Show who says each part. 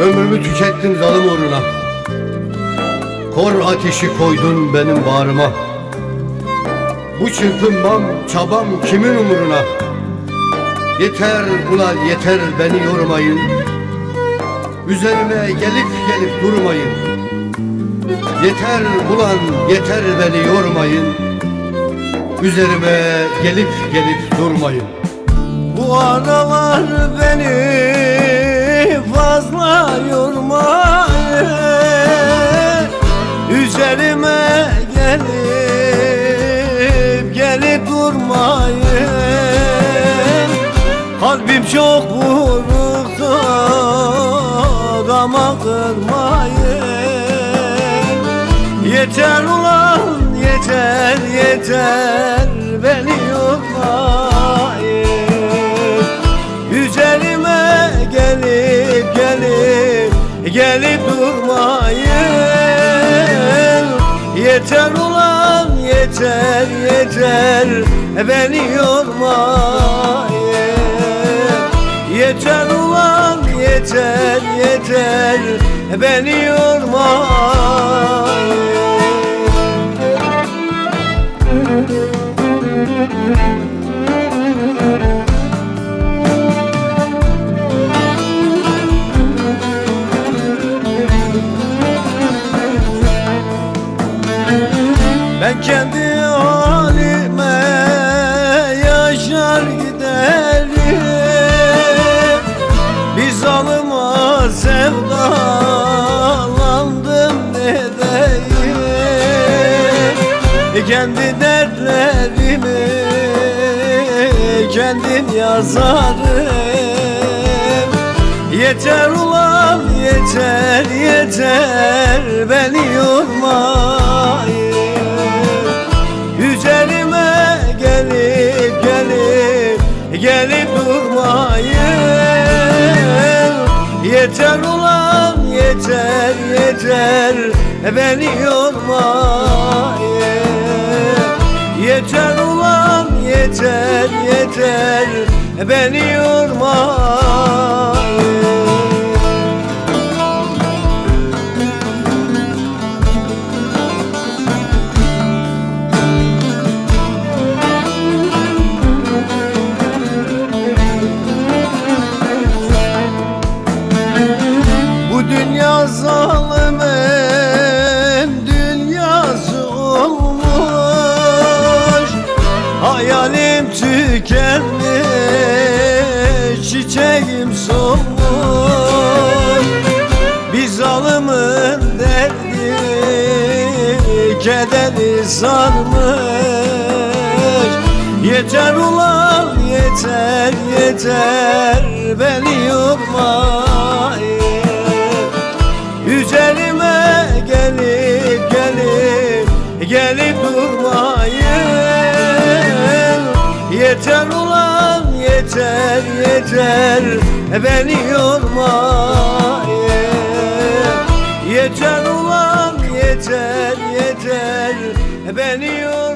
Speaker 1: Ömrümü tükettin zalim uğruna. Kor ateşi koydun benim bağrıma. Bu çırpınmam çabam kimin umuruna? Yeter ulan yeter beni yormayın. Üzerime gelip gelip durmayın. Yeter ulan yeter beni yormayın. Üzerime gelip gelip durmayın.
Speaker 2: Bu aralar beni fazla yormayın Üzerime gelip gelip durmayın Kalbim çok burukta ama kırmayın Yeter ulan yeter yeter beni yormayın gelip durmayın. Yeter ulan yeter yeter. Beni yormayın. Yeter ulan yeter yeter. Beni yormayın Ben kendi halime yaşar giderim. Bir zalıma sevdalandım ne diyeyim? Kendi dertlerimi kendim yazarım. Yeter ulan yeter yeter beni yormayın Yeter ulan yeter yeter. Beni yormayın Yeter. Ulan yeter yeter. Beni yormayın dünya zalimin dünyası olmuş Hayalim tükenmiş çiçeğim solmuş. Bir zalimin derdi kederi sarmış. Yeter ulan yeter yeter beni yormayın gelip durmayın. Yeter ulan yeter yeter. Beni yormayın. Yeter ulan yeter yeter. Beni yormayın